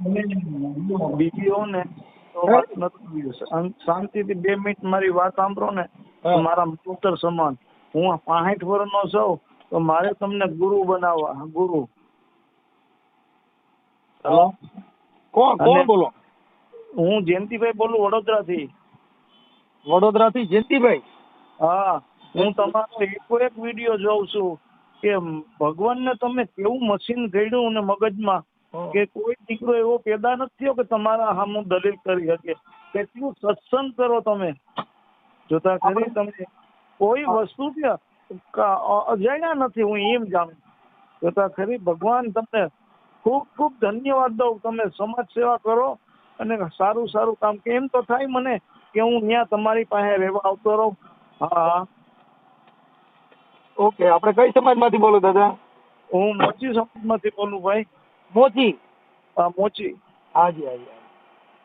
બીજી હોઉં ને તો વાત નથી શાંતિથી બે મિનિટ મારી વાત સાંભળો ને મારા પુત્ર સમાન. હું પાંસઠ વર્ષનો છું તો મારે તમને ગુરુ બનાવવા. ગુરુ. હેલો? કોણ કોણ બોલો? હું જયંતિભાઈ બોલું વડોદરાથી. વડોદરાથી જયંતિભાઈ? હા હું તમારો એકો એક વીડિયો જોઉં છું કે ભગવાનને તમે કેવું મશીન ઘડ્યું ને મગજમાં? કે કોઈ દીકરો એવો પેદા નથી થયો કે તમારા સામું દલીલ કરી શકે. કેટલું સત્સંગ કરો તમે. જોતા ખરી તમે કોઈ વસ્તુ અજાણ્યા નથી હું એમ જાણું. જોતા ખરી ભગવાન તમને ખૂબ ખૂબ ધન્યવાદ દઉં. તમે સમાજ સેવા કરો અને સારું સારું કામ કે એમ તો થાય મને કે હું ત્યાં તમારી પાસે રહેવા આવતો રહું. હા હા. ઓકે આપણે કઈ સમાજમાંથી બોલો દાદા? હું મોચી સમાજમાંથી બોલું ભાઈ. મોચી મોચી હાજી હાજી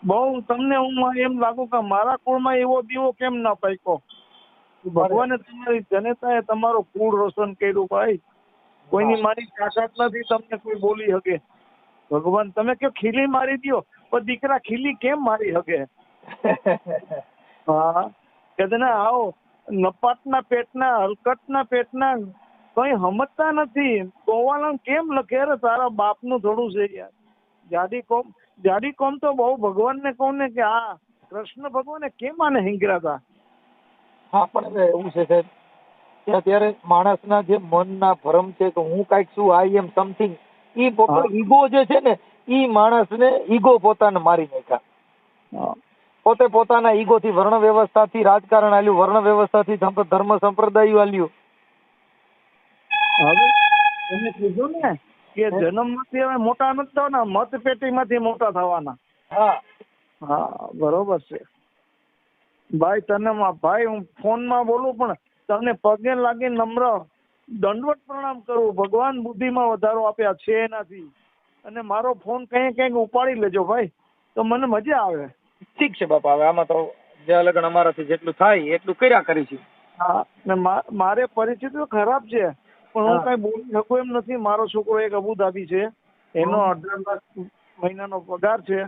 બહુ તમને હું એમ લાગુ કે મારા કુળમાં એવો દીવો કેમ ના પાક્યો? ભગવાને તમારી જનતાએ તમારો કુળ રોશન કર્યું ભાઈ. કોઈની મારી તાકાત નથી તમને કોઈ બોલી શકે. ભગવાન તમે કયો ખીલી મારી દ્યો? પણ દીકરા ખીલી કેમ મારી શકે? હા. કે આવો નપાટના પેટના હલકટના પેટના કઈ સમજતા નથી. કોવાલમ કેમ લખે રે? તારા બાપનું થોડું છે યાર. જાડી કોમ જાડી કોમ તો બહુ ભગવાનને કહું ને કે આ કૃષ્ણ ભગવાને કેમ આને હિંગરા હતા હા પણ એવું છે સાહેબ કે અત્યારે માણસના જે મનના ભ્રમ છે કે હું કાંઈક છું આઈ એમ સમથિંગ ઈ પોતે ઈગો જે છે ને ઈ માણસને ઈગો પોતાને મારી નાખ્યા. પોતે પોતાના ઈગોથી વર્ણ વ્યવસ્થાથી રાજકારણ આલ્યું વર્ણ વ્યવસ્થાથી થી ધર્મ સંપ્રદાયો આલ્યું. હવે તમે કીધું ને કે જન્મમાંથી હવે મોટા નથી થવાના મતપેટીમાંથી મોટા થવાના. હા. હા બરોબર છે. ભાઈ તને મા- ભાઈ હું ફોનમાં બોલું પણ તમને પગે લાગી નમ્ર દંડવત પ્રણામ કરું. ભગવાન બુદ્ધિમાં વધારો આપ્યા છે એનાથી. અને મારો ફોન કંઈ કંઈક ઉપાડી લેજો ભાઈ. તો મને મજા આવે. ઠીક છે બાપા હવે આમાં તો જે લગન અમારાથી જેટલું થાય એટલું કર્યા કરીશું. હા ને મા- મારે પરિસ્થિતિ ખરાબ છે. પણ હું કઈ બોલી શકું એમ નથી. મારો છોકરો એક અબુધાબી છે. એનો અઢાર લાખ મહિનાનો પગાર છે.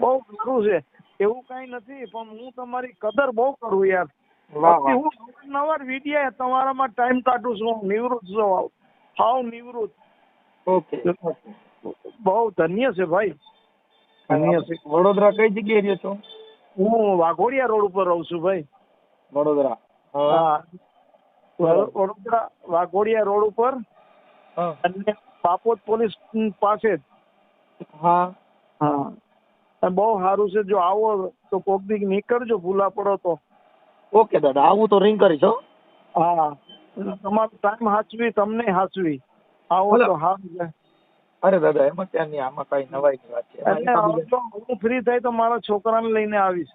બહુ સારું છે. એવું કઈ નથી પણ હું તમારી કદર બહુ કરું યાર. હું નવાર વિડીયા તમારામાં ટાઈમ કાઢું છું હું નિવૃત્ત છું હાવ. નિવૃત્ત. ઓકે. બહુ ધન્ય છે ભાઈ. ધન્ય છે. વડોદરા કઈ જગ્યાએ રહ્યો છો? હું વાઘોડિયા રોડ ઉપર રહું છું ભાઈ. વડોદરા. હા. વડોદરા વાઘોડિયા રોડ ઉપર અને બાપોદ પોલીસ પાસે જ. હા. હા. બહુ સારું છે જો આવો તો કોક દી નીકળજો ભૂલા પડો તો. ઓકે દાદા આવું તો રિંગ કરીશ હા. તમારો ટાઈમ હાચવી તમને હાચવી. આવો. તો હા અરે દાદા એમાં ત્યાં નહીં આમાં કઈ નવાઈ ની વાત છે. હું ફ્રી થાય તો મારા છોકરાને લઈને આવીશ.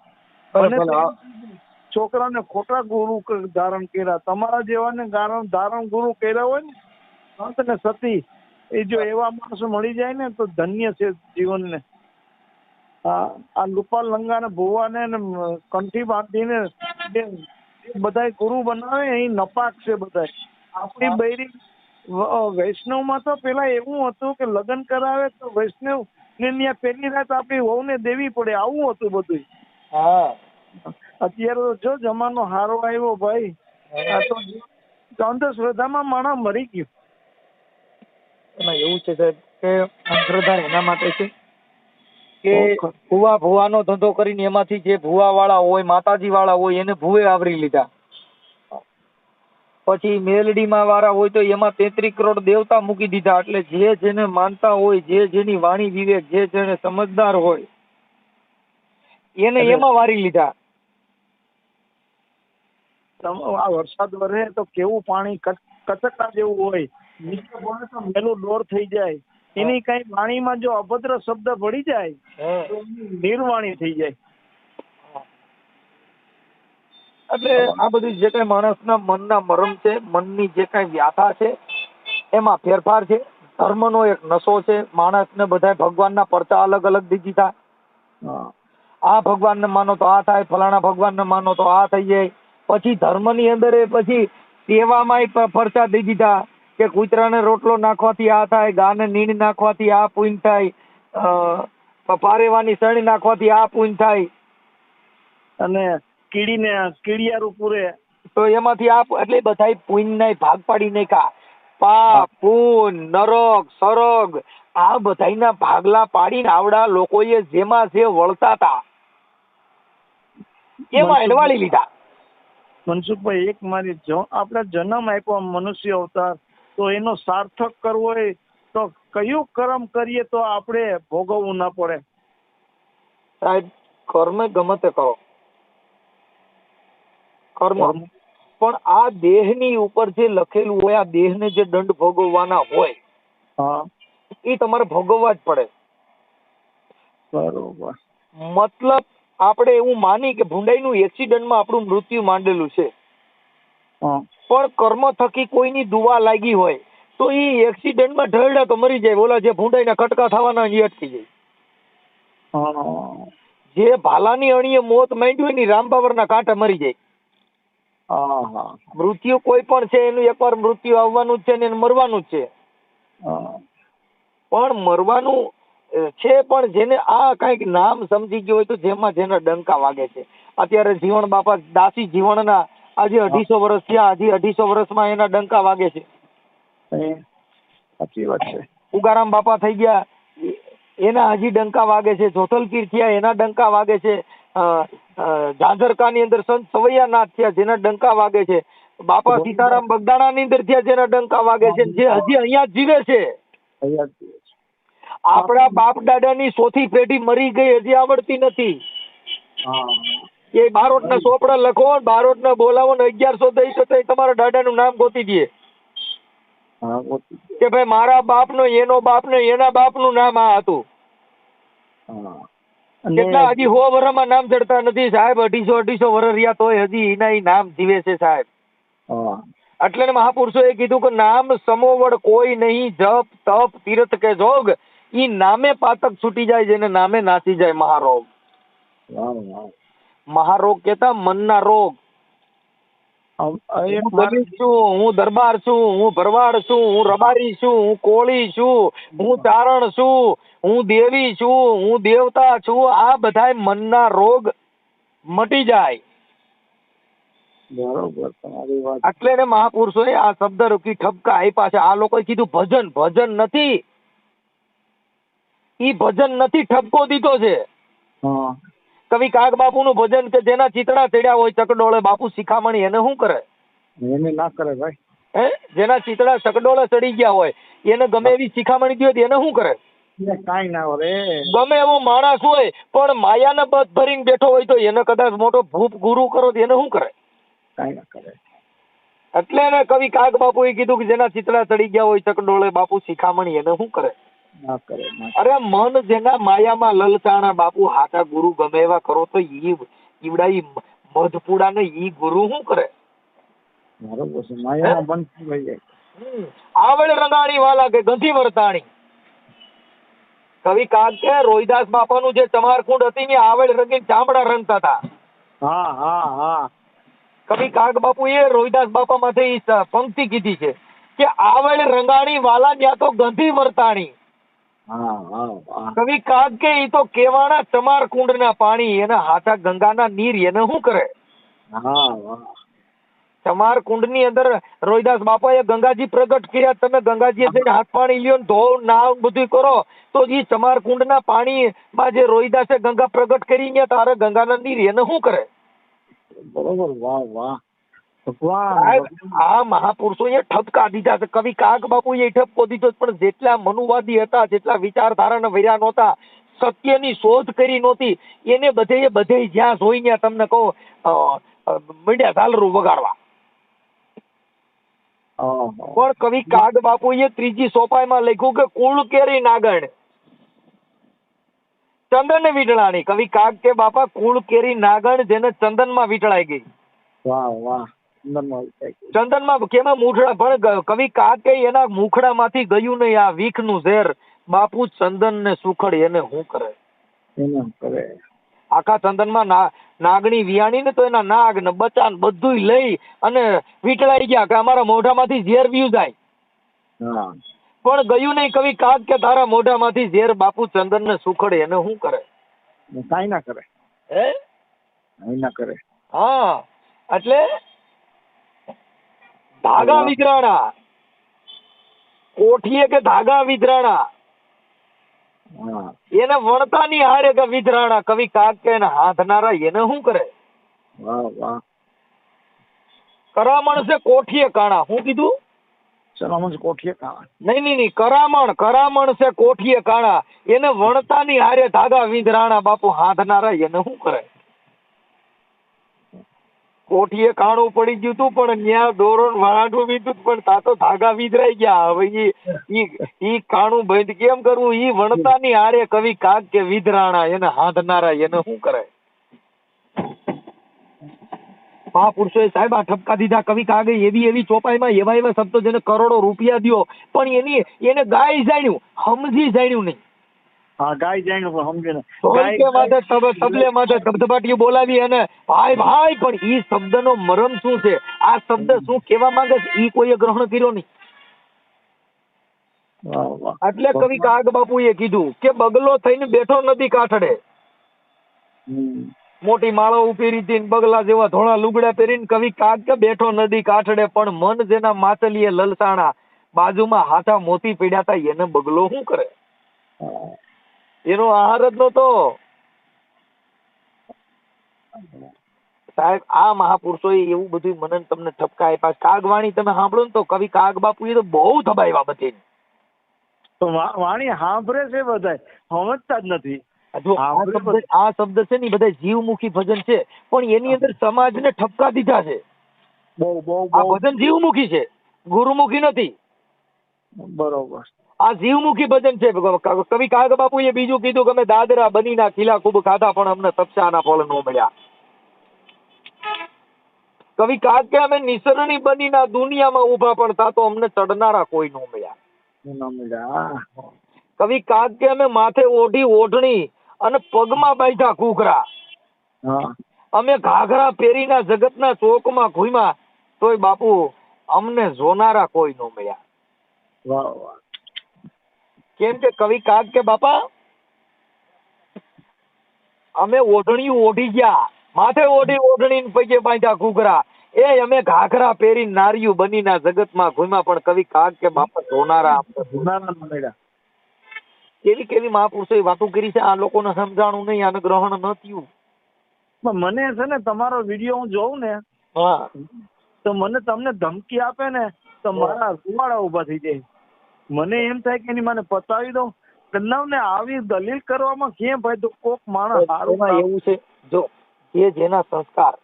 છોકરાને ખોટા ગુરુ ધારણ કર્યા. તમારા જેવાને ધારણ ગુરુ કર્યા હોય ને સંત ને સતી એ જો એવા માણસો મળી જાય ને તો ધન્ય છે જીવનને. આ લુપાલ લંગા ને ભુવા ને ને કંઠી બાંધીને બધા બધાય ગુરુ બનાવે એ નપાક છે બધાય. આપણી બૈરી વૈષ્ણવમાં તો પેલા એવું હતું કે લગ્ન કરાવે તો વૈષ્ણવ ને ત્યાં પહેલી રાત આપણી વહુને દેવી પડે આવું હતું બધું હા. અત્યારે તો જો જમાનો હારો આવ્યો ભાઈ આ તો અંધશ્રદ્ધામાં માણસ મરી ગયું. એમાં એવું છે સાહેબ કે અંધશ્રદ્ધા એના માટે છે કે. ભુવા ભુવાનો ધંધો કરીને એમાંથી જે ભુવા વાળા હોય માતાજી વાળા હોય એને ભુવે આવરી લીધા. પછી મેલડીમાં વાળા હોય તો એમાં તેત્રીસ કરોડ દેવતા મૂકી દીધા. એટલે જે જેને માનતા હોય જે જેની વાણી વિવેક જે જેને સમજદાર હોય એને એમાં વારી લીધા. આ વરસાદ વરે તો કેવું પાણી કચ- કચકડા જેવું હોય. નીચે પડે તો મેલું ડોર થઈ જાય. એની કઈ વાણીમાં જો અભદ્ર શબ્દ ભળી જાય તો નિર્વાણી થઈ જાય. એટલે આ બધી જે કઈ માણસના મનના મરમ છે મનની જે કઈ વ્યાથા છે એમાં ફેરફાર છે. ધર્મનો એક નશો છે. માણસને બધા ભગવાનના પડતા અલગ અલગ દીધી થાય. આ ભગવાનને માનો તો આ થાય ફલાણા ભગવાનને માનો તો આ થઈ જાય. પછી ધર્મની અંદર એ પછી સેવામાંય પરચા દઈ દીધા કે કૂતરાને રોટલો નાખવાથી આ થાય ગાને નીણ નાખવાથી આ પૂન થાય પારેવાની સણી નાખવાથી આ પૂન થાય. અને કીડીને કીડિયારું પૂરે. તો એમાંથી આ એટલે બધા પુણ્યના ભાગ પાડી નાખ્યા. પાપ પૂન નરક સરગ આ બધાના ભાગલા પાડીને આવડા લોકોએ જેમાં જે વળતા હતા એમાં એડવાળી લીધા. મનસુખભાઈ એક મારી આપણે જન્મ આપ્યો મનુષ્ય અવતાર તો એનો સાર્થક કરવો હોય તો કયું કર્મ કરીએ તો આપણે ભોગવવું ના પડે? સાહેબ કર્મ ગમે તે કરો. કર્મ. પણ આ દેહની ઉપર જે લખેલું હોય આ દેહને જે દંડ ભોગવવાના હોય હા. એ તમારે ભોગવવા જ પડે. બરોબર. મતલબ આપણે એવું માની કે ભૂંડાઈનું એક્સિડન્ટમાં આપણું મૃત્યુ માંડેલું છે. પણ કર્મ થકી કોઈની દુવા લાગી હોય તો એ એક્સિડન્ટમાં ઢળડા તો મરી જાય. ઓલા જે ભૂંડાઈના કટકા થવાના એ અટકી જાય. જે ભાલાની અણીએ મોત માંડ્યું એની રામબાવરના કાંઠે મરી જાય. મૃત્યુ કોઈ પણ છે એનું એકવાર મૃત્યુ આવવાનું જ છે ને એને મરવાનું જ છે. પણ મરવાનું છે પણ જેને આ કાંઈક નામ સમજી ગયો હોય તો જેમાં જેના ડંકા વાગે છે. અત્યારે જીવણ બાપા દાસી જીવણના આજે અઢીસો વર્ષ થયા હજી અઢીસો વર્ષમાં એના ડંકા વાગે છે. સાચી વાત છે. ઉગારામ બાપા થઈ ગયા એના હજી ડંકા વાગે છે. જોતલપીર થયા એના ડંકા વાગે છે. ઝાંઝરકાની અંદર સંત સવૈયાનાથ થયા જેના ડંકા વાગે છે. બાપા સીતારામ બગદાણાની અંદર થયા જેના ડંકા વાગે છે. જે હજી અહીંયા જીવે છે. આપણા બાપ દાદાની ચોથી પેઢી મરી ગઈ હજી આવડતી નથી. એ બારોટ ના સોપડા લખો ને બોલાવો ને અગિયારસો દઈ તો તમારા દાદાનું નામ ગોતી દે. હા. કે ભાઈ મારા બાપનો એનો બાપનો એના બાપનું નામ આ હતું. કેટલા હજી સો વર્ષમાં નામ ચડતા નથી સાહેબ અઢીસો અઢીસો વર્ષ રહ્યા તોય હજી એના નામ જીવે છે સાહેબ. હા. એટલે ને મહાપુરુષોએ કીધું કે નામ સમોવડ કોઈ નહીં જપ તપ તીર્થ કે જોગ ઈ નામે પાતક છૂટી જાય જેને નામે નાસી જાય મહારોગ. મહારોગ કેતા મનના રોગ. હું છું હું દરબાર છું હું ભરવાડ છું હું રબારી છું હું કોળી છું હું ચારણ છું હું દેવી છું હું દેવતા છું આ બધા મનના રોગ મટી જાય. બરોબર એટલે ને મહાપુરુષોએ આ શબ્દ રૂપી ઠપકા આપ્યા છે. આ લોકોએ કીધું ભજન ભજન નથી. ઈ ભજન નથી ઠપકો દીધો છે. કવિ કાગ બાપુનું ભજન કે જેના ચિતડા ચડ્યા હોય ચકડોળે બાપુ શિખામણી એને શું કરે? એને ના કરે ભાઈ. હે? જેના ચિતડા ચકડોળે ચડી ગયા હોય એને ગમે એવી શિખામણી દીધી હોય એને શું કરે? કાઈ ના રે. ગમે એવો માણસ હોય પણ માયાને બધ ભરીને બેઠો હોય તો એને કદાચ મોટો ભૂપ ગુરુ કરો તો એને શું કરે? કાઈ ના કરે. એટલે એને કવિ કાગ બાપુએ કીધું કે જેના ચિતડા ચડી ગયા હોય ચકડોળે બાપુ શિખામણી એને શું કરે? ના કરે અરે મન જેના માયામાં લલચાણા બાપુ હાચા ગુરુ ગમે એવા કરો તો ઈ ઈવડા ઈ મધપુડા ને ઈ ગુરુ શું કરે? બરોબર છે માયામાં બંધ થઈ જાય? આવડ રંગાણી વાલા કે ગંધી વર્તાણી? કવિ કાગ કે રોહિદાસ બાપાનું જે ચમારકુંડ હતી ને આવડ રંગીન ચામડા રંગતા હતા. હા હા હા. કવિ કાગ બાપુ એ રોહિદાસ બાપા માંથી પંક્તિ કીધી છે કે આવડ રંગાણી વાલા ત્યાં તો ગંધી વર્તાણી. કવિ કાગ કે એ તો કેવાના ચમારકુંડ ના પાણી એના હાથા ગંગાના નીર એને શું કરે? તમાર વાહ ચમાર કુંડની અંદર રોહિદાસ બાપાએ ગંગાજી પ્રગટ કર્યા તમે ગંગાજી જઈને હાથ પાણી લ્યો ધો ધોવ નાવ બધું કરો તો એ ચમાર કુંડ ના પાણી માં જે રોહિદાસે ગંગા પ્રગટ કરી ને તારે ગંગાના નીર એને શું કરે? બરોબર વાહ વાહ. ભગવાન આ એ ઠપકા દીધા છે. કવિ કાગ એ ઠપકો દીધો પણ જેટલા મનુવાદી હતા જેટલા વિચારધારાના વૈરા નહોતા સત્યની શોધ કરી નહોતી. એને બધે બધે જ્યાં જોઈ ત્યાં તમને કહો મીડિયા ઝાલરું વગાડવા. પણ કવિ કાગ બાપુએ ત્રીજી સોપાઈમાં લખ્યું કે કુળ કેરી નાગણ. ચંદન વીટળાણી કવિ કાગ કે બાપા કુળ કેરી નાગણ જેને ચંદનમાં વીટળાઈ ગઈ. વાહ વાહ. ચંદનમાં કેમાં મૂઠડા પણ કવિ કાગ કે એના મુખડામાંથી ગયું નહીં આ વીખનું ઝેર. બાપુ ચંદન ને સુખડ એને હું કરે? એને કરે? આખા ચંદનમાં નાગણી વિયાણી ને તો એના નાગ ને બચાન બધું લઈ અને વીટળાઈ ગયા કે અમારા મોઢામાંથી ઝેર વ્યુ જાય. હા. પણ ગયું નહીં કવિ કાક કે તારા મોઢામાંથી ઝેર બાપુ ચંદન ને સુખડે એને હું કરે? કાંઈ ના કરે. હે? કાંઈ ના કરે. હા એટલે ધાગા વિતરાણા. કોઠીએ કે ધાગા વિતરાણા? એને વણતા ની હારે કે વિતરાણા? કવિ કાગ કે એને હાથનારા એને શું કરે? કરામણ છે કોઠીએ કાણા. શું કીધું? સલામત કોઠીએ કાણા. નહીં નહીં નહીં. કરામણ કરામણ છે કોઠીએ કાણા. એને વણતાની હારે ધાગા વિધરાણા બાપુ હાથનારા એને શું કરે? કોઠીએ કાણું પડી ગયું તું, પણ ન્યા દોરણ વાળાનું વીધું પણ તા તો ધાગા વિધરાઈ ગયા. હવે ઈ ઈ કાણું બંધ કેમ કરવું ઈ વણતાની હારે કવિ કાગ કે વિધરાણા, એને હાંધનારા, એને શું કરે? મહાપુરુષોએ સાહેબ આ ઠપકા દીધા. કવિ કાગે એવી એવી ચોપાઈમાં એવા એવા શબ્દો જેને કરોડો રૂપિયા દ્યો. પણ એની, એને ગાય જાણ્યું સમજી જાણ્યું નહીં. હા ગાય જાણ્યું સમજે ને. તબલે માથે ધબધબાટીઓ બોલાવી અને ભાઈ ભાઈ પણ ઈ શબ્દનો મરમ શું છે? આ શબ્દ શું કહેવા માંગે છે? ઈ કોઈએ ગ્રહણ કર્યો નહીં. એટલે કવિ કાગ બાપુ એ કીધું કે બગલો થઈને બેઠો નદી કાઠડે. મોટી માળો ઉપેરી હતી બગલા જેવા ધોળા લુગડા પહેરીને કવિ કાગ કે બેઠો નદી કાઠડે પણ મન જેના માછલીએ લલસાણા બાજુમાં હાથા મોતી પીડ્યા હતા એને બગલો શું કરે. એનો આહાર જ નહોતો. સાહેબ આ મહાપુરુષો એવું બધું મને તમને ઠપકા આપ્યા. કાગવાણી તમે સાંભળો ને તો કવિ કાગ બાપુએ તો બહુ થબાવ્યા બધી વાણી સાંભળે છે બધા. સમજતા જ નથી. આ શબ્દ આ શબ્દ છે ને બધા જીવમુખી ભજન છે. પણ એની અંદર સમાજને ઠપકા દીધા છે. બહુ બહુ આ ભજન જીવમુખી છે. ગુરુમુખી નથી. બરોબર. આ જીવમુખી ભજન છે કવિ કાગ બાપુએ બીજું કીધું કે અમે દાદરા બનીના ખીલા ખૂબ ખાધા પણ અમને તપસાના ફળ ન મળ્યા. કવિ કાગ કે અમે નિસરણી બનીના દુનિયામાં ઊભા પણ તા તો અમને ચડનારા કોઈ ન મળ્યા. કવિ કાગ કે અમે માથે ઓઢી ઓઢણી અને પગમાં બાંધ્યા કુકરા હા. અમે ઘાઘરા પહેરીના જગતના ચોકમાં ઘૂમ્યા તોય બાપુ અમને જોનારા કોઈ ન મળ્યા. વાહ વાહ. કેમ કે કવિ કાગ કે બાપા? અમે ઓઢણી ઓઢી ગયા. માથે ઓઢી ઓઢણી પગે બાંધ્યા ઘૂઘરા. એ અમે ઘાઘરા પહેરી નારિયું બનીના જગતમાં ઘૂમ્યા પણ કવિ કાગ કે બાપા ધોનારા ના ના કેવી કેવી મહાપુરુષોએ વાતો કરી છે? આ લોકોને સમજાણું નહીં આને ગ્રહણ ન થયું. મને છે ને તમારો વીડિયો હું જોઉં ને હા. તો મને તમને ધમકી આપે ને તો મારા રૂવાડા ઊભા થઈ જાય. મને એમ થાય કે એની મને પતાવી દઉં. ને આવી દલીલ કરવામાં કેમ ભાઈ? તો કોક માણસ એવું છે જો જે જેના સંસ્કાર.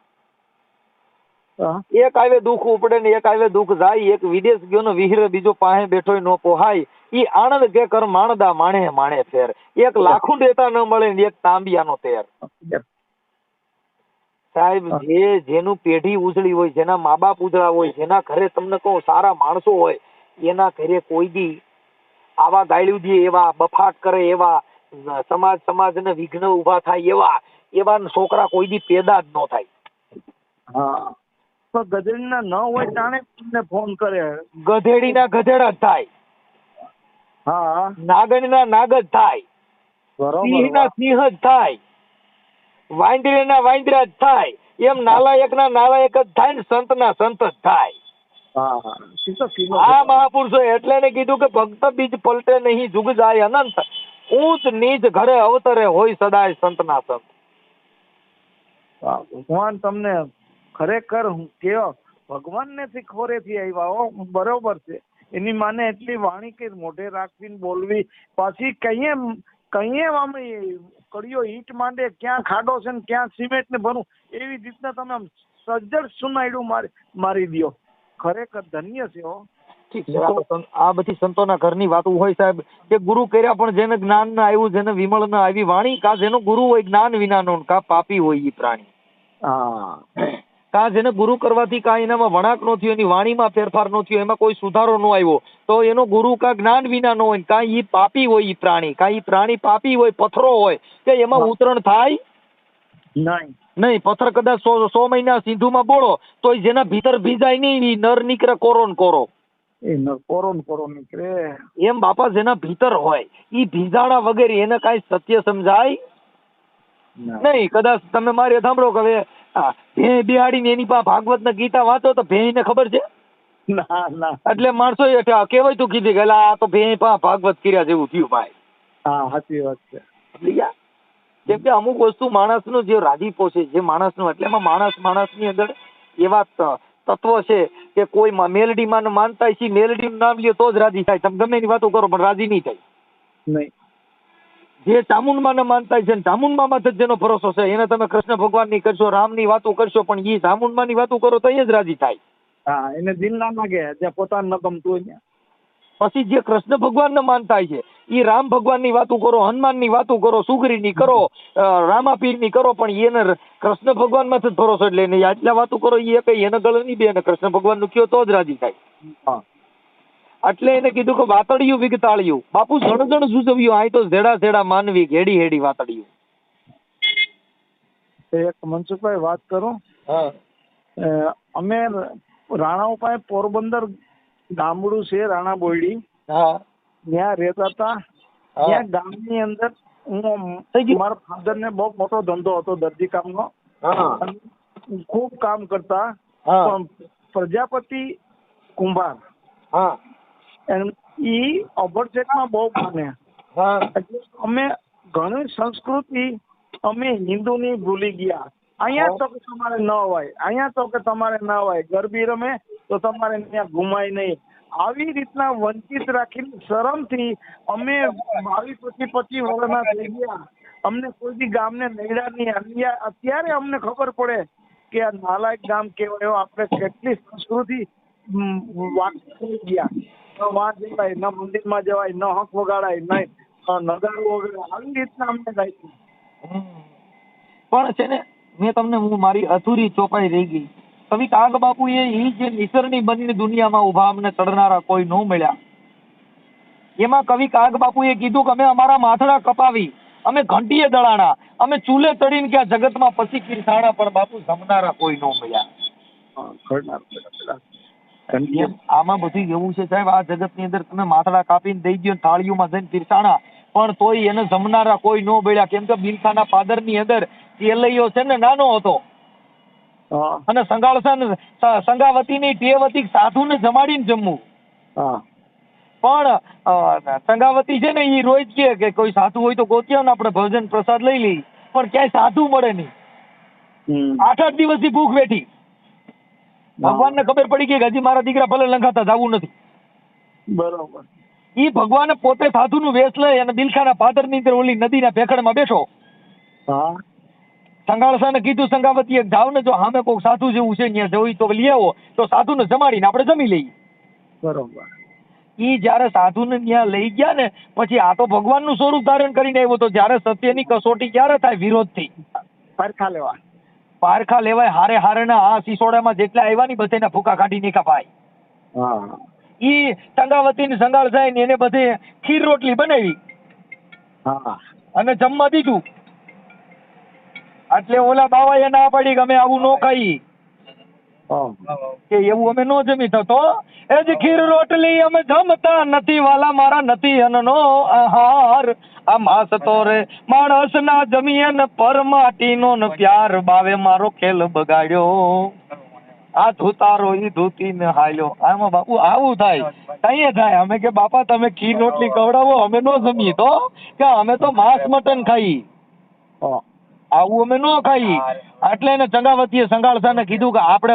એક આવે દુઃખ ઉપડે ને એક આવે દુઃખ જાય એક વિદેશ ગયો ને વિહરે બીજો પાસે બેઠો નો પોહાય. ઈ આણંદ કે કર માણદા માણે માણે ફેર. એક લાખું દેતા ન મળે ને એક તાંબિયાનો તેર. સાહેબ જે જેનું પેઢી ઉજળી હોય જેના મા બાપ ઉજળા હોય જેના ઘરે તમને કહું સારા માણસો હોય એના ઘરે કોઈ દી આવા ગાળ્યું દે એવા બફાટ કરે એવા સમાજ સમાજને વિઘ્ન ઊભા થાય એવા એવા છોકરા કોઈ દી પેદા જ ન થાય. હા. તો ગધેડીના ન હોય તાણે તમને ફોન કરે? ગધેડીના ગધેડ જ થાય. હા. નાગણના નાગ જ થાય. સિંહના સિંહ જ થાય. વાંદરાના વાંદરા જ થાય. એમ નાલાયકના નાલાયક જ થાય ને સંતના સંત જ થાય. આ મહાપુરુષો એટલે ને કીધું કે ભક્ત બીજ પલટે નહીં જુગ જાય અનંત. ઊંચ નીચ ઘરે અવતરે હોય સદાય સંતના સંત. ભગવાન તમને ખરેખર હું કેવો ભગવાનને થી ખોરેથી આવ્યા હો બરોબર છે. એની માને એટલી વાણી કે મોઢે રાખવીને બોલવી. પાછી કહીએ કહીએ આમ કડિયો ઈટ માંડે ક્યાં ખાડો છે ને ક્યાં સિમેન્ટ ને ભરું એવી રીતના તમે આમ સજ્જડ સુનાયડું મારી મારી દ્યો. ખરેખર ધન્ય છે હો. ઠીક છે આ બધી સંતોના ઘરની વાતો હોય સાહેબ. કે ગુરુ કર્યા પણ જેને જ્ઞાન ના આવ્યું જેને વિમળ ના આવી વાણી કા જેનો ગુરુ હોય જ્ઞાન વિનાનો કા પાપી હોય એ પ્રાણી. હા. કા જેને ગુરુ કરવાથી કા એનામાં વણાક નો થયો એની વાણીમાં ફેરફાર નો થયો એમાં કોઈ સુધારો નો આવ્યો તો એનો ગુરુ કા જ્ઞાન વિના નો હોય કા ઈ પાપી હોય ઈ પ્રાણી કા ઈ પ્રાણી પાપી હોય પથરો હોય કે એમાં. ઉતરણ થાય નહીં. નહીં પથ્થર કદાચ સો સો મહિના સિંધુમાં બોળો તો જેના ભીતર ભીજાય નહીં નર નીકળે કોરોન કોરો. એ ન કોરો કોરો નીકળે. એમ બાપા જેના ભીતર હોય ઈ ભીજાણા વગેરે એને કાંઈ સત્ય સમજાય નહીં. કદાચ તમે મારે સાંભળો કે હવે ભે બિહાડીને એની પાસે ભાગવત ને ગીતા વાંચો તો ભેંને ખબર છે? ના ના. એટલે માણસો કેવાય તું કીધી કે આ તો ભે ભાગવત કર્યા જેવું થયું ભાઈ. હા સાચી વાત છે? કેમ કે અમુક વસ્તુ માણસનો જે રાજીપો છે જે માણસનો એટલે એમાં માણસ માણસની અંદર એવા તત્વ છે કે કોઈ મેલડીમાં માનતા છે મેલડીનું નામ લે તો જ રાજી થાય. તમે ગમે એની વાતો કરો પણ રાજી નહીં થાય. નહીં. જે ચામુંડમાં માનતા છે ચામુંડમાં જ જેનો ભરોસો છે એને તમે કૃષ્ણ ભગવાનની કરશો રામની વાતો કરશો પણ એ ચામુંડમાની વાતો કરો તો એ જ રાજી થાય. હા એને દિલ ના લાગે જ્યાં પોતાનું ન ગમતું હોય પછી જે કૃષ્ણ ભગવાનને માનતા છે એ રામ ભગવાનની વાતો કરો હનુમાનની વાતો કરો સુગરીની કરો રામાપીરની કરો પણ એને કૃષ્ણ ભગવાનમાં જ ભરોસો એટલે એને આટલા વાતો કરો એ કઈ એને ગળે નહીં બે કૃષ્ણ ભગવાનનું કયો તો જ રાજી થાય. એટલે એને કીધું કે વાતડિયું વિગતાળિયું. બાપુ જણ જણ સૂચવ્યું આય તો ઝેડા ઝેડા માનવી ઘેડી હેડી વાતડિયું એક મનસુખભાઈ વાત કરું? હા. અમે રાણાઓ પાસે પોરબંદર ગામડું છે રાણા બોયડી. હા. ત્યાં રહેતા હતા. ત્યાં ગામની અંદર હું મારા ફાધર ને બહુ મોટો ધંધો હતો દરજી કામનો. નો ખૂબ કામ કરતા. પણ પ્રજાપતિ કુંભાર. ઈ અભરચેકમાં બહુ માને. એટલે અમે ઘણી સંસ્કૃતિ અમે હિન્દુની ભૂલી ગયા. અહીંયા તો કે તમારે ન હોય. અહીંયા તો કે તમારે ન હોય. ગરબી રમે તો તમારે ત્યાં ઘુમાય નહીં. આવી રીતના વંચિત રાખીને શરમથી અમે બાવીસ પચીસ પચીસ વર્ષના થઈ ગયા અમને કોઈ બી ગામને નડ્યા નહીં. અત્યારે અમને ખબર પડે કે આ નાલાયક ગામ કહેવાય. આપણે કેટલી સંસ્કૃતિ થઈ ગયા. ન વાં જવાય ન મંદિરમાં જવાય, ન હક વગાડાય નહીં નગારું વગાડાય. આવી રીતના અમને ગાય. પણ છે ને, મેં તમને હું મારી અધૂરી ચોપાઈ રહી ગઈ. કવિ કાગ બાપુ એ ઈ જે નિસરણી બનીને દુનિયામાં ઊભા અમને ચડનારા કોઈ ન મળ્યા. એમાં કવિ કાગ બાપુ એ કીધું કે અમે અમારા માથડા કપાવી અમે ઘંટીએ દળાણા અમે ચૂલે ચડીને ક્યાં જગતમાં પછી કિરસાણા પણ બાપુ જમનારા કોઈ ન મળ્યા. આમાં બધું એવું છે સાહેબ આ જગતની અંદર તમે માથડા કાપીને દઈ દો ને થાળીઓમાં જઈને પીરસાણા પણ તોય એને જમનારા કોઈ ન મળ્યા. કેમ કે બિલખાના પાદરની અંદર તેલૈયો છે ને નાનો હતો. અને સંગાળસન ને સંગાવતીની ટેવ હતી કે સાધુને જમાડીને જમવું. પણ સંગાવતી છે ને એ રોજ કે કે કોઈ સાધુ હોય તો ગોત્યા આપણે ભોજન પ્રસાદ લઈ લઈ પણ ક્યાંય સાધુ મળે નહીં. આઠ આઠ આઠ દિવસથી ભૂખ બેઠી ભગવાનને ખબર પડી કે હજી મારા દીકરા ભલે લંઘાતા જવું નથી. બરોબર. ઈ ભગવાને પોતે સાધુનું વેશ લઈ અને બિલખાના પાદરની અંદર ઓલી નદીના ભેખડમાં બેઠો. હા. સંગાળસાને કીધું સંગાવતીએ જાવ ને જો સામે કોઈક સાધુ જેવું છે ત્યાં જવું તો લઈ આવો તો સાધુને જમાડીને આપણે જમી લઈએ. બરોબર. ઈ જ્યારે સાધુને ત્યાં લઈ ગયા ને પછી આ તો ભગવાનનું સ્વરૂપ ધારણ કરીને આવ્યો તો જ્યારે સત્યની કસોટી ક્યારે થાય? વિરોધથી પારખા લેવા. પારખા લેવાય હારે હારેના આ સિસોડામાં જેટલા આવ્યા ની બધાના ફૂકા કાઢી નીકા ભાઈ. હા. ઈ સંગાવતી ને સંગાળ જાય ને એને બધે ખીર રોટલી બનાવી. હા. અને જમવા દીધું. એટલે ઓલા બાવાએ ના પાડી કે અમે આવું ન ખાઈ. કે એવું અમે નો જમી થતો. એ જ ખીર રોટલી અમે જમતા નથી વાલા મારા નથી અનનો આહાર. આ માસ તો રે માણસ ના જમીએ ને પરમાટીનો ને પ્યાર બાવે મારો ખેલ બગાડ્યો. આ ધોતારો ઈ ધોતી ને હાલ્યો. આમાં બાપુ આવું થાય. કઈ થાય. અમે કે બાપા તમે ખીર રોટલી ખવડાવો અમે નો જમીએ તો. કે અમે તો માંસ મટન ખાઈ. હા. આવું અમે ન ખાઈ એટલે એને ચંગાવતીએ સંગાળસાને કીધું કે આપણે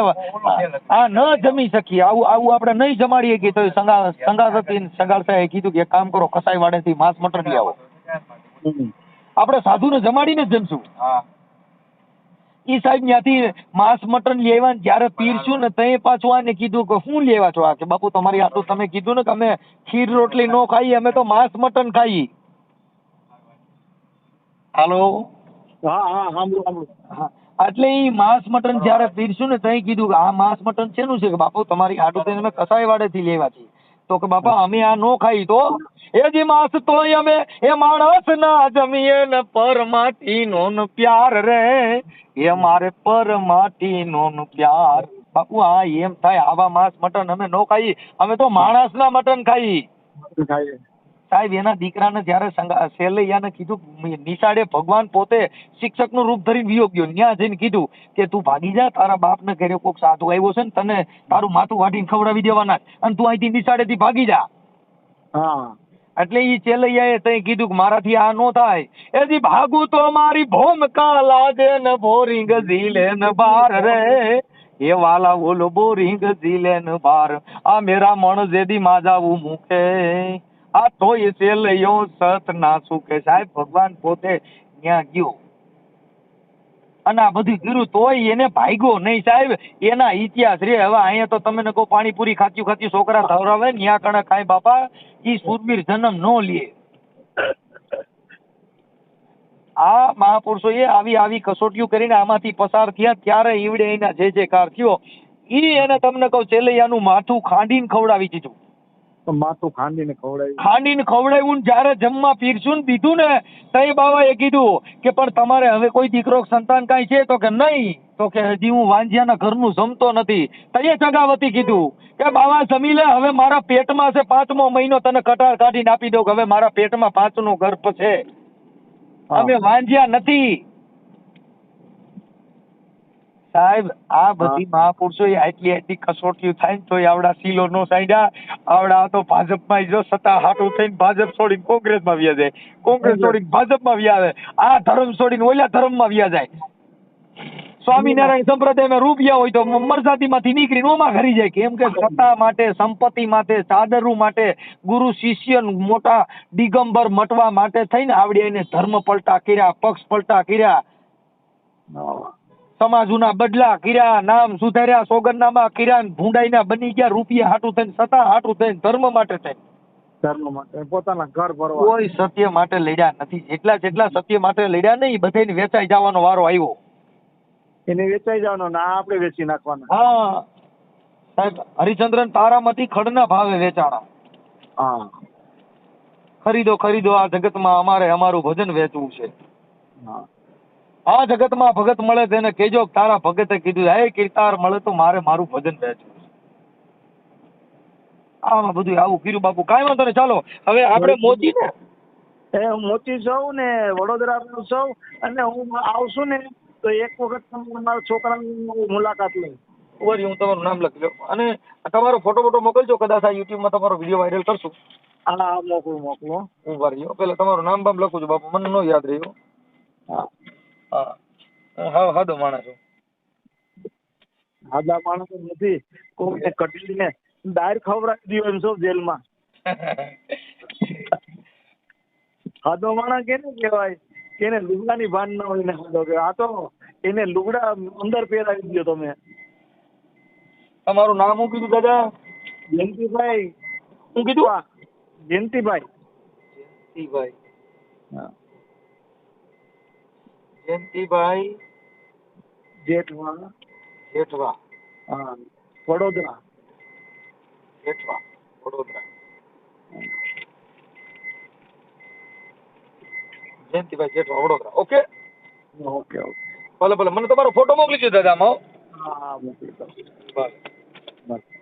આ ન જમી શકીએ. આવું આવું આપણે નહીં જમાડીએ કે તો સંગા સંગાવતી સંગાળસાએ કીધું કે એક કામ કરો કસાઈ વાડેથી માંસ મટર લઈ આવો. આપણે સાધુને જમાડીને જ જમશું. ઈ સાહેબ ત્યાંથી માંસ મટન લેવા જયારે પીરશું ને તઈ પાછું આને કીધું કે શું લેવા છો? આ કે બાપુ તમારી આટલું તમે કીધું ને કે અમે ખીર રોટલી ન ખાઈએ અમે તો માંસ મટન ખાઈએ. હાલો? હા હા સાંભળું સાંભળું. હા, એટલે એ માંસ મટન જ્યારે પીરશું ને તઈ કીધું કે આ માંસ મટન શેનું છે? કે બાપુ તમારી આટું થઈને અમે કસાઈ વાડેથી લેવા છીએ. તો કે બાપા અમે આ નો ખાઈ તો? એ જે માંસ તોય અમે એ માણસ ના જમીએ ને પરમાટી નો ન પ્યાર રે. એ મારે પરમાટી નો ન પ્યાર. બાપુ આ એમ થાય આવા માંસ મટન અમે નો ખાઈ. અમે તો માણસના મટન ખાઈ. થાય સાહેબ એના દીકરાને જ્યારે શૈલૈયાને કીધું નિશાળે ભગવાન પોતે શિક્ષકનું રૂપ ધરીને વિયોગ ગયો. ત્યાં જઈને કીધું કે તું ભાગી જા તારા બાપને ઘરે કોક સાધુ આવ્યો છે ને તને તારું માથું વાટીને ખવડાવી દેવાના અને તું અહીંથી નિશાળેથી ભાગી જા. હા. એટલે ઈ ચેલૈયાએ તઈ કીધું કે મારાથી આ નો થાય. એથી ભાગું તો મારી ભોમકા લાગે ને બોરિંગ ઝીલે ને બાર રે. એ વાલા બોલો બોરિંગ ઝીલે ને બાર આ મેરા મણ જેદી માજાવું મુખે આ તોય ચેલૈયો સત ના સુકે સાહેબ ભગવાન પોતે ત્યાં ગયો. અને આ બધું કર્યું તોય એને ભાગ્યો નહીં સાહેબ. એના ઇતિહાસ રે. હવે અહીંયા તો તમે કહો પાણીપુરી ખાચ્યું ખાચ્યું છોકરા ધવરાવે ને કણે ખાય બાપા? ઈ સુરવીર જન્મ નો લે. આ મહાપુરુષો એ આવી આવી કસોટીઓ કરીને આમાંથી પસાર થયા. ત્યારે ઈવડે એના જે જે કાર થયો, ઈ એને તમને કહું, ચેલૈયાનું માથું ખાંડીને ખવડાવી દીધું. તો માથું ખાંડીને ખવડાવી ખાંડીને ખવડાવ્યું ને જ્યારે જમવા પીરસું ને દીધું ને તઈ બાબાએ કીધું કે પણ તમારે હવે કોઈ દીકરો સંતાન કાંઈ છે? તો કે નહીં. તો કે હજી હું વાંજિયાના ઘરનું જમતો નથી. તઈએ ચગાવતી કીધું કે બાબા જમી લે હવે મારા પેટમાં છે પાંચમો મહિનો તને કટાર કાઢીને આપી દઉં કે હવે મારા પેટમાં પાંચનું ગર્ભ છે. અમે વાંજ્યા નથી. સાહેબ આ બધી મહાપુરુષો આટલી આટલી કસોટીઓ થાય ને તોય આવડા સીલો નો સાઈડા આવડા તો ભાજપમાં જો સત્તા હાટું થઈને ભાજપ છોડીને કોંગ્રેસમાં વ્યા જાય. કોંગ્રેસ છોડીને ભાજપમાં વ્યા આવે. આ ધર્મ છોડીને ઓલા ધર્મમાં વ્યા જાય. સ્વામિનારાયણ સંપ્રદાયમાં રૂપિયા હોય તો મરસાતીમાંથી નીકળીને ઓમાં ખરી જાય કેમ કે સત્તા માટે સંપત્તિ માટે ચાદરું માટે ગુરુ શિષ્ય મોટા દિગંબર મટવા માટે થઈને આવડે એને ધર્મ પલટા કર્યા પક્ષ પલટા કર્યા. સમાજુના બદલા કર્યા નામ સુધાર્યા સોગંદનામા કર્યા ભૂંડાઈના બની ગયા રૂપિયા હાટું થઈને સત્તા હાટું થઈને ધર્મ માટે થઈને. ધર્મ માટે પોતાના ઘર ભરવા. કોઈ સત્ય માટે લડ્યા નથી. જેટલા જેટલા સત્ય માટે લડ્યા નહીં બધાને વેચાઈ જવાનો વારો આવ્યો. એને વેચાઈ જવાનો ના આપણે વેચી નાખવાના. હા. સાહેબ હરિચંદ્રન તારામાંથી ખડના ભાવે વેચાણા. હા. ખરીદો ખરીદો આ જગતમાં અમારે અમારું ભજન વેચવું છે. હા. આ જગતમાં ભગત મળે તેને કેજો તારા ભગતે કીધું હે કીર્તાર મળે તો મારે મારું ભજન વહેંચવું આમાં બધું આવું કર્યું બાપુ. કાંઈ વાંધો નહીં ચાલો. હવે આપણે મોચી ને એ હું મોચી છું ને વડોદરા છું અને હું આવશું ને તો એક વખત તમે મારા છોકરાની મુલાકાત લઈ. ઓરી હું તમારું નામ લખી લઉં. અને તમારો ફોટો ફોટો મોકલજો કદાચ આ યુટ્યુબમાં તમારો વીડિયો વાયરલ કરશું. હા મોકલું મોકલું. હું વાર પેલા તમારું નામ બામ લખું છું બાપુ. મને ન યાદ રહ્યું. હા. હા. હું હાદો માણસ છું. આદા માણસો નથી. કોઈને કટીને દાળ ખવડાવી દીધો એમ છો જેલમાં. ખાધો માણસ કેને કહેવાય? કે એને લુગડાની ભાન ન હોય ને ખાધો કે આ તો એને લુગડા અંદર પહેરાવી દીધો તમે. તમારું નામ શું કીધું દાદા? જયંતિભાઈ. શું કીધું? આ જયંતિભાઈ. જયંતિભાઈ. હા. જયંતિભાઈ જેઠવા. જેઠવા. હા Vadodara. Jethwa Vadodara. Jayantibhai Jethwa Vadodara. Okay? Okay okay. ભલે ભલે. મને તમારો ફોટો મોકલી દો દાદા હા. મોકલી દો ભલે.